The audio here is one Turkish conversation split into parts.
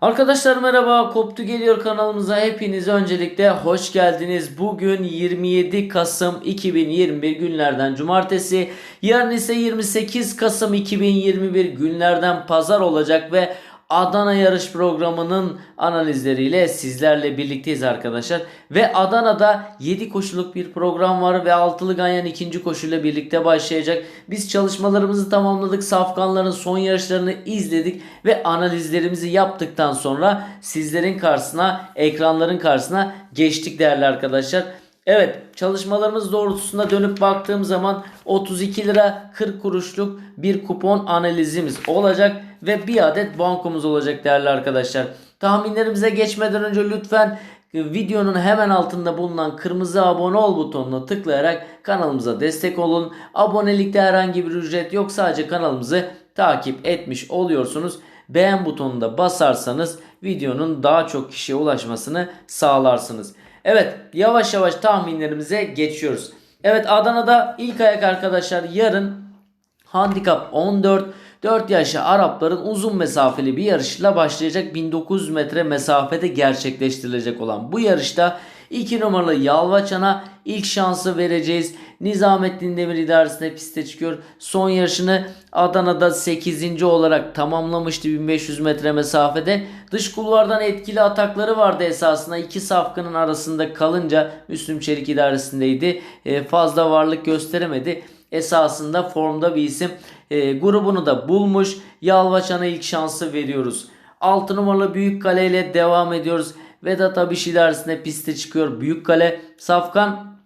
Arkadaşlar merhaba Koptu Geliyor kanalımıza hepiniz öncelikle hoş geldiniz. Bugün 27 Kasım 2021 günlerden cumartesi. Yarın ise 28 Kasım 2021 günlerden pazar olacak ve Adana yarış programının analizleriyle sizlerle birlikteyiz arkadaşlar. Ve Adana'da 7 koşuluk bir program var ve altılı ganyan ikinci koşuyla birlikte başlayacak. Biz çalışmalarımızı tamamladık. Safkanların son yarışlarını izledik ve analizlerimizi yaptıktan sonra sizlerin karşısına, ekranların karşısına geçtik değerli arkadaşlar. Evet çalışmalarımız doğrultusunda dönüp baktığım zaman 32 lira 40 kuruşluk bir kupon analizimiz olacak ve bir adet bankomuz olacak değerli arkadaşlar. Tahminlerimize geçmeden önce lütfen videonun hemen altında bulunan kırmızı abone ol butonuna tıklayarak kanalımıza destek olun. Abonelikte herhangi bir ücret yok sadece kanalımızı takip etmiş oluyorsunuz. Beğen butonuna basarsanız videonun daha çok kişiye ulaşmasını sağlarsınız. Evet yavaş yavaş tahminlerimize geçiyoruz. Evet Adana'da ilk ayak arkadaşlar yarın handikap 14 4 yaşlı Arapların uzun mesafeli bir yarışla başlayacak 1900 metre mesafede gerçekleştirilecek olan bu yarışta 2 numaralı Yalvaçan'a ilk şansı vereceğiz. Nizamettin Demir idaresinde piste çıkıyor. Son yarışını Adana'da 8. olarak tamamlamıştı 1500 metre mesafede. Dış kulvardan etkili atakları vardı esasında. iki safkanın arasında kalınca Müslüm Çelik idaresindeydi. E, fazla varlık gösteremedi. Esasında formda bir isim. E, grubunu da bulmuş. Yalvaçan'a ilk şansı veriyoruz. 6 numaralı Büyük Kale ile devam ediyoruz. Vedat Abiş idaresinde piste çıkıyor. Büyük Kale Safkan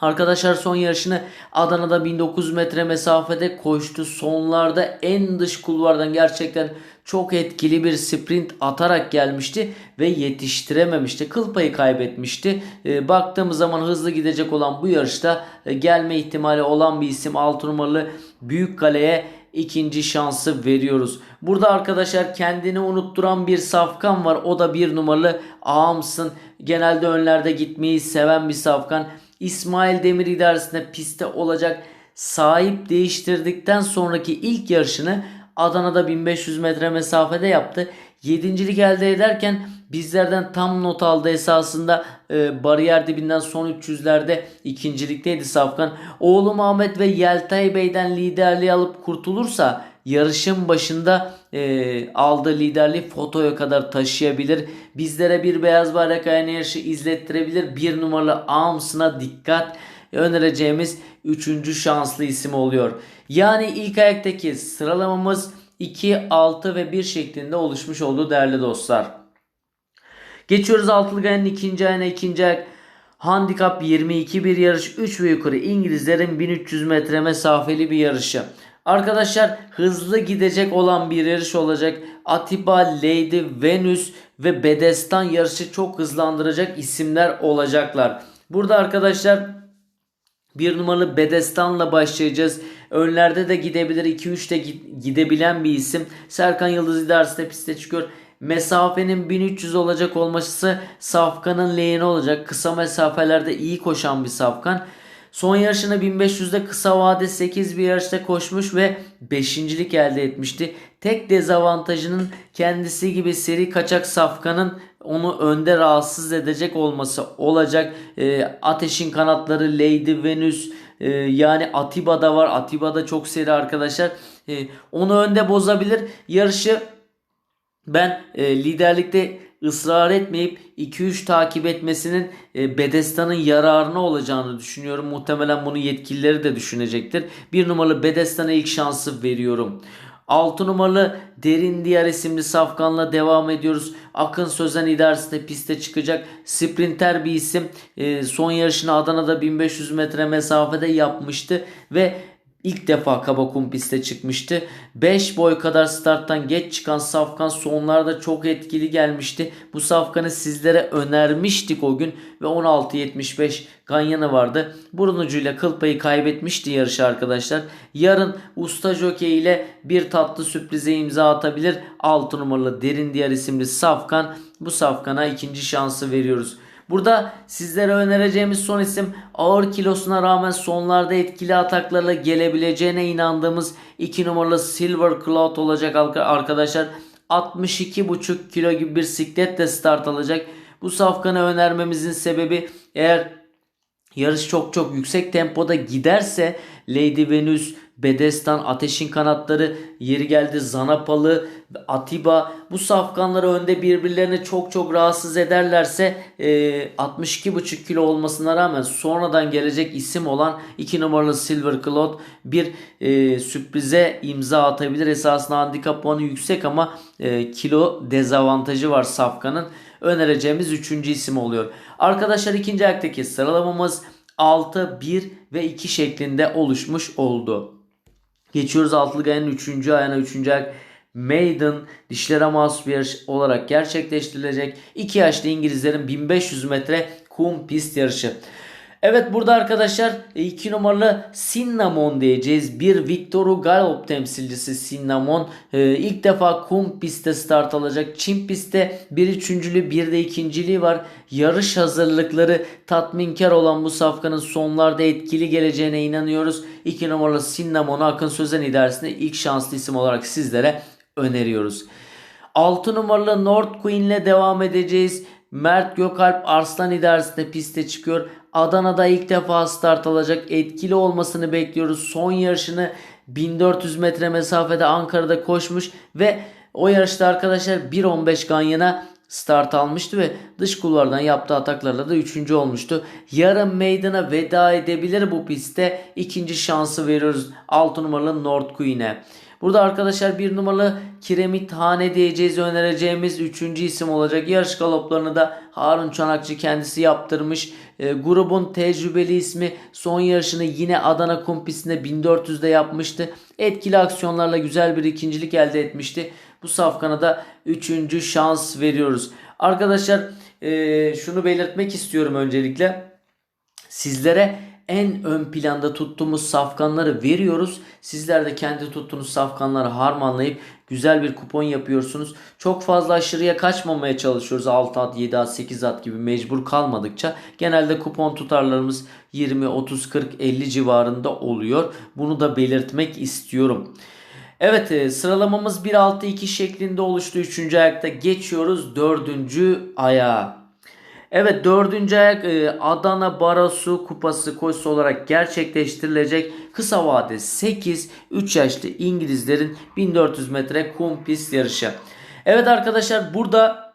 Arkadaşlar son yarışını Adana'da 1900 metre mesafede koştu. Sonlarda en dış kulvardan gerçekten çok etkili bir sprint atarak gelmişti ve yetiştirememişti. Kıl payı kaybetmişti. E, baktığımız zaman hızlı gidecek olan bu yarışta e, gelme ihtimali olan bir isim 6 numaralı Büyük Kale'ye ikinci şansı veriyoruz. Burada arkadaşlar kendini unutturan bir safkan var. O da bir numaralı Ağamsın. Genelde önlerde gitmeyi seven bir safkan. İsmail Demir idaresinde piste olacak. Sahip değiştirdikten sonraki ilk yarışını Adana'da 1500 metre mesafede yaptı. Yedincilik elde ederken bizlerden tam not aldı esasında e, bariyer dibinden son 300'lerde ikincilikteydi Safkan. Oğlu Ahmet ve Yeltay Bey'den liderliği alıp kurtulursa yarışın başında e, aldığı liderliği fotoya kadar taşıyabilir. Bizlere bir beyaz bayrak ayağına yarışı izlettirebilir. Bir numaralı Ams'ına dikkat önereceğimiz üçüncü şanslı isim oluyor. Yani ilk ayaktaki sıralamamız 2, 6 ve 1 şeklinde oluşmuş oldu değerli dostlar. Geçiyoruz altılı gayanın ikinci ayına ikinci ayak. Handikap 22 bir yarış 3 ve yukarı İngilizlerin 1300 metre mesafeli bir yarışı. Arkadaşlar hızlı gidecek olan bir yarış olacak. Atiba, Lady, Venus ve Bedestan yarışı çok hızlandıracak isimler olacaklar. Burada arkadaşlar bir numaralı Bedestan'la başlayacağız. Önlerde de gidebilir. 2-3 de gidebilen bir isim. Serkan Yıldız idaresinde piste çıkıyor. Mesafenin 1300 olacak olması Safkan'ın lehine olacak. Kısa mesafelerde iyi koşan bir Safkan. Son yarışını 1500'de kısa vade 8 bir yarışta koşmuş ve 5.lik elde etmişti. Tek dezavantajının kendisi gibi seri kaçak Safkan'ın onu önde rahatsız edecek olması olacak. E, ateşin kanatları Lady Venus e, yani Atiba'da var. Atiba'da çok seri arkadaşlar. E, onu önde bozabilir. Yarışı ben e, liderlikte ısrar etmeyip 2-3 takip etmesinin e, Bedestan'ın yararına olacağını düşünüyorum. Muhtemelen bunu yetkilileri de düşünecektir. Bir numaralı Bedestan'a ilk şansı veriyorum. 6 numaralı Derin Diyar isimli safkanla devam ediyoruz. Akın Sözen idaresinde piste çıkacak. Sprinter bir isim. E, son yarışını Adana'da 1500 metre mesafede yapmıştı ve ilk defa Kabakum piste çıkmıştı. 5 boy kadar starttan geç çıkan Safkan sonlarda çok etkili gelmişti. Bu Safkan'ı sizlere önermiştik o gün ve 16.75 Ganyan'ı vardı. Burun ucuyla kıl payı kaybetmişti yarışı arkadaşlar. Yarın Usta Jockey ile bir tatlı sürprize imza atabilir. 6 numaralı Derin Diyar isimli Safkan. Bu Safkan'a ikinci şansı veriyoruz. Burada sizlere önereceğimiz son isim ağır kilosuna rağmen sonlarda etkili ataklarla gelebileceğine inandığımız 2 numaralı Silver Cloud olacak arkadaşlar. 62,5 kilo gibi bir sikletle start alacak. Bu safkanı önermemizin sebebi eğer yarış çok çok yüksek tempoda giderse Lady Venus, Bedestan, Ateşin Kanatları, yeri geldi Zanapalı, Atiba bu safkanları önde birbirlerini çok çok rahatsız ederlerse e, 62,5 kilo olmasına rağmen sonradan gelecek isim olan 2 numaralı Silver Cloud bir e, sürprize imza atabilir. Esasında handikap puanı yüksek ama e, kilo dezavantajı var safkanın. Önereceğimiz 3. isim oluyor. Arkadaşlar ikinci ayaktaki sıralamamız 6, 1 ve 2 şeklinde oluşmuş oldu. Geçiyoruz altılı gayanın 3. ayağına 3. ayak Maiden dişlere mahsus bir yarış olarak gerçekleştirilecek. 2 yaşlı İngilizlerin 1500 metre kum pist yarışı. Evet burada arkadaşlar 2 numaralı Cinnamon diyeceğiz. Bir Victor Galop temsilcisi Cinnamon e, ilk defa kum pistte start alacak. Çin pistte bir üçüncülüğü bir de ikinciliği var. Yarış hazırlıkları tatminkar olan bu safkanın sonlarda etkili geleceğine inanıyoruz. 2 numaralı Cinnamon'u Akın Sözen idaresinde ilk şanslı isim olarak sizlere öneriyoruz. 6 numaralı North Queen ile devam edeceğiz. Mert Gökalp Arslan idaresinde piste çıkıyor. Adana'da ilk defa start alacak. Etkili olmasını bekliyoruz. Son yarışını 1400 metre mesafede Ankara'da koşmuş ve o yarışta arkadaşlar 1.15 Ganyan'a start almıştı ve dış kulvardan yaptığı ataklarla da 3. olmuştu. Yarın meydana veda edebilir bu pistte. ikinci şansı veriyoruz 6 numaralı North Queen'e. Burada arkadaşlar bir numaralı Kiremit Hane diyeceğiz önereceğimiz 3. isim olacak. Yarış galoplarını da Harun Çanakçı kendisi yaptırmış. E, grubun tecrübeli ismi son yarışını yine Adana kum pistinde 1400'de yapmıştı. Etkili aksiyonlarla güzel bir ikincilik elde etmişti. Bu safkana da 3. şans veriyoruz. Arkadaşlar e, şunu belirtmek istiyorum öncelikle. Sizlere en ön planda tuttuğumuz safkanları veriyoruz. Sizler de kendi tuttuğunuz safkanları harmanlayıp güzel bir kupon yapıyorsunuz. Çok fazla aşırıya kaçmamaya çalışıyoruz. 6 at, 7 at, 8 at gibi mecbur kalmadıkça. Genelde kupon tutarlarımız 20, 30, 40, 50 civarında oluyor. Bunu da belirtmek istiyorum. Evet e, sıralamamız 1-6-2 şeklinde oluştu. 3. ayakta geçiyoruz 4. ayağa. Evet dördüncü ayak e, Adana Barosu Kupası koşusu olarak gerçekleştirilecek. Kısa vade 8 3 yaşlı İngilizlerin 1400 metre kum pist yarışı. Evet arkadaşlar burada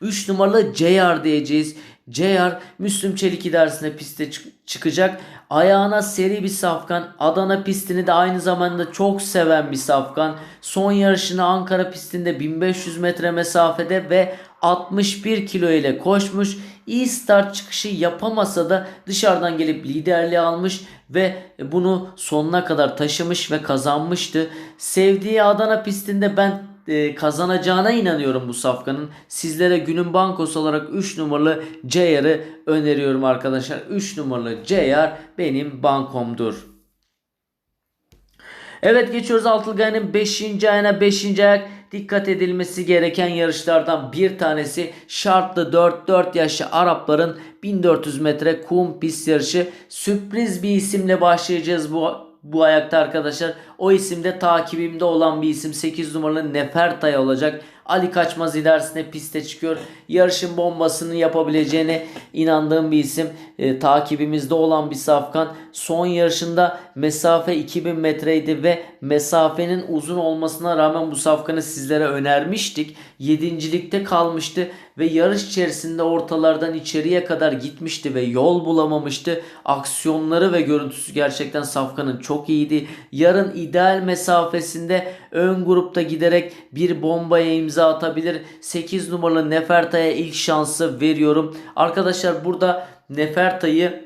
3 numaralı JR diyeceğiz. JR Müslüm Çelik idaresine piste çıkacak. Ayağına seri bir safkan. Adana pistini de aynı zamanda çok seven bir safkan. Son yarışını Ankara pistinde 1500 metre mesafede ve 61 kilo ile koşmuş. İyi start çıkışı yapamasa da dışarıdan gelip liderliği almış ve bunu sonuna kadar taşımış ve kazanmıştı. Sevdiği Adana pistinde ben e, kazanacağına inanıyorum bu safkanın. Sizlere günün bankosu olarak 3 numaralı JR'ı öneriyorum arkadaşlar. 3 numaralı JR benim bankomdur. Evet geçiyoruz Altılgay'ın 5. ayına 5. ayak dikkat edilmesi gereken yarışlardan bir tanesi şartlı 4-4 yaşlı Arapların 1400 metre kum pist yarışı. Sürpriz bir isimle başlayacağız bu bu ayakta arkadaşlar. O isimde takibimde olan bir isim 8 numaralı Nefertay olacak. Ali Kaçmaz ilerisine piste çıkıyor. Yarışın bombasını yapabileceğine inandığım bir isim. E, takibimizde olan bir safkan. Son yarışında mesafe 2000 metreydi ve mesafenin uzun olmasına rağmen bu safkanı sizlere önermiştik. Yedincilikte kalmıştı ve yarış içerisinde ortalardan içeriye kadar gitmişti ve yol bulamamıştı. Aksiyonları ve görüntüsü gerçekten Safkan'ın çok iyiydi. Yarın ideal mesafesinde ön grupta giderek bir bombaya imza atabilir. 8 numaralı Neferta'ya ilk şansı veriyorum. Arkadaşlar burada Neferta'yı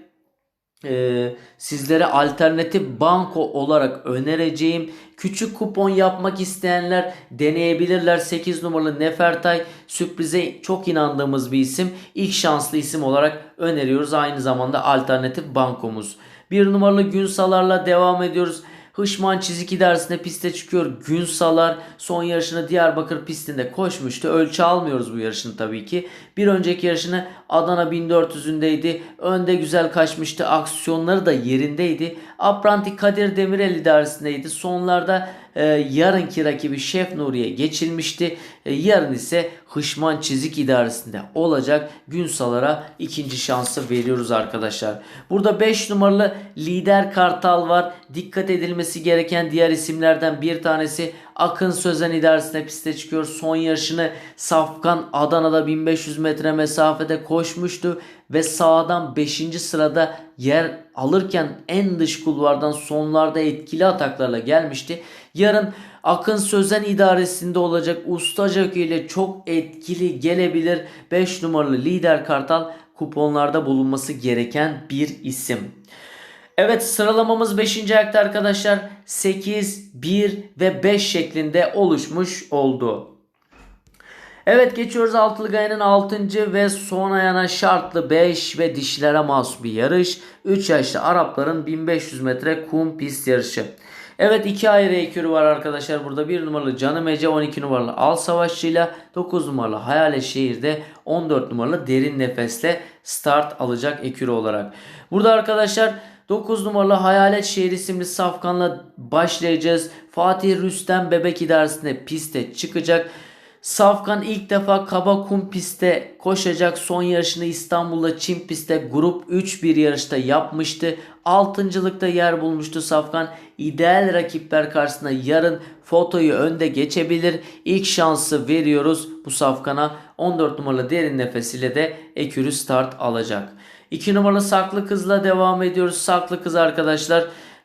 e, sizlere alternatif banko olarak önereceğim. Küçük kupon yapmak isteyenler deneyebilirler. 8 numaralı Nefertay sürprize çok inandığımız bir isim. İlk şanslı isim olarak öneriyoruz. Aynı zamanda alternatif bankomuz. 1 numaralı Günsalar'la devam ediyoruz. Hışman çizik idaresinde piste çıkıyor. Günsalar son yarışını Diyarbakır pistinde koşmuştu. Ölçü almıyoruz bu yarışını tabii ki. Bir önceki yarışını Adana 1400'ündeydi. Önde güzel kaçmıştı. Aksiyonları da yerindeydi. Apranti Kadir Demirel idaresindeydi. Sonlarda e, yarınki rakibi Şef Nuri'ye geçilmişti. E, yarın ise Hışman Çizik idaresinde olacak. Günsalar'a ikinci şansı veriyoruz arkadaşlar. Burada 5 numaralı Lider Kartal var. Dikkat edilmesi gereken diğer isimlerden bir tanesi Akın Sözen idaresinde piste çıkıyor. Son yarışını Safkan Adana'da 1500 metre mesafede koşmuştu ve sağdan 5. sırada yer alırken en dış kulvardan sonlarda etkili ataklarla gelmişti. Yarın Akın Sözen idaresinde olacak usta jockey ile çok etkili gelebilir. 5 numaralı lider kartal kuponlarda bulunması gereken bir isim. Evet sıralamamız 5. ayakta arkadaşlar 8, 1 ve 5 şeklinde oluşmuş oldu. Evet geçiyoruz altılı gayanın 6. ve son ayağına şartlı 5 ve dişlere mahsus bir yarış. 3 yaşlı Arapların 1500 metre kum pist yarışı. Evet iki ayrı ekürü var arkadaşlar burada. 1 numaralı Canım Ece 12 numaralı Al Savaşçı'yla 9 numaralı Hayalet Şehir'de 14 numaralı Derin Nefes'le start alacak ekürü olarak. Burada arkadaşlar 9 numaralı Hayalet Şehir isimli safkanla başlayacağız. Fatih Rüstem Bebek idaresinde piste çıkacak. Safkan ilk defa kaba kum pistte koşacak. Son yarışını İstanbul'da Çim pistte grup 3 bir yarışta yapmıştı. Altıncılıkta yer bulmuştu Safkan. İdeal rakipler karşısında yarın fotoyu önde geçebilir. İlk şansı veriyoruz bu Safkan'a. 14 numaralı derin nefesiyle de ekürü start alacak. 2 numaralı Saklı Kız'la devam ediyoruz. Saklı Kız arkadaşlar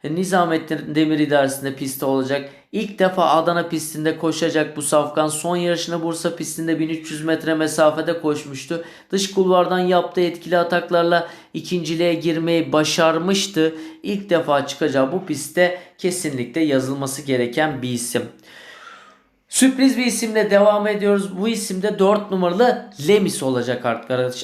Nizamettin Demir idaresinde pistte olacak. İlk defa Adana pistinde koşacak bu safkan. Son yarışını Bursa pistinde 1300 metre mesafede koşmuştu. Dış kulvardan yaptığı etkili ataklarla ikinciliğe girmeyi başarmıştı. İlk defa çıkacağı bu pistte kesinlikle yazılması gereken bir isim. Sürpriz bir isimle devam ediyoruz. Bu isimde 4 numaralı Lemis olacak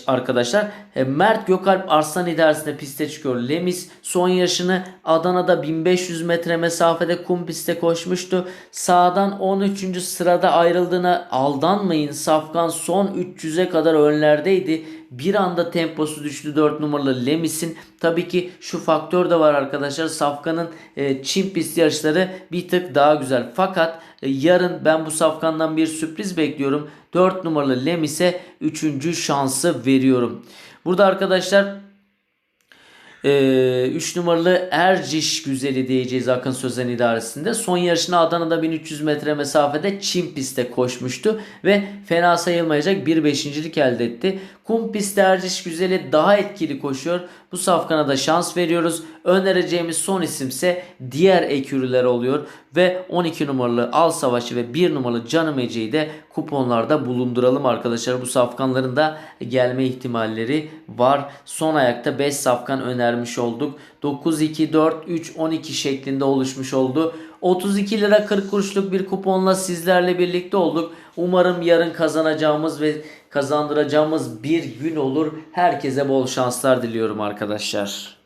arkadaşlar. E, Mert Gökalp Arslan idaresinde piste çıkıyor. Lemis son yarışını Adana'da 1500 metre mesafede kum pistte koşmuştu. Sağdan 13. sırada ayrıldığına aldanmayın. Safkan son 300'e kadar önlerdeydi. Bir anda temposu düştü 4 numaralı Lemis'in. Tabii ki şu faktör de var arkadaşlar. Safkan'ın e, Çin pist yarışları bir tık daha güzel. Fakat e, yarın ben bu Safkan'dan bir sürpriz bekliyorum. 4 numaralı Lemis'e 3. şansı veriyorum. Burada arkadaşlar 3 ee, numaralı Erciş güzeli diyeceğiz Akın Sözen idaresinde. Son yarışını Adana'da 1300 metre mesafede Çin pistte koşmuştu ve fena sayılmayacak bir beşincilik elde etti. Kum pistte Erciş güzeli daha etkili koşuyor. Bu safkana da şans veriyoruz. Önereceğimiz son isimse diğer ekürüler oluyor. Ve 12 numaralı Al Savaşı ve 1 numaralı Canım Ece'yi de kuponlarda bulunduralım arkadaşlar. Bu safkanların da gelme ihtimalleri var. Son ayakta 5 safkan önermiş olduk. 9, 2, 4, 3, 12 şeklinde oluşmuş oldu. 32 lira 40 kuruşluk bir kuponla sizlerle birlikte olduk. Umarım yarın kazanacağımız ve kazandıracağımız bir gün olur. Herkese bol şanslar diliyorum arkadaşlar.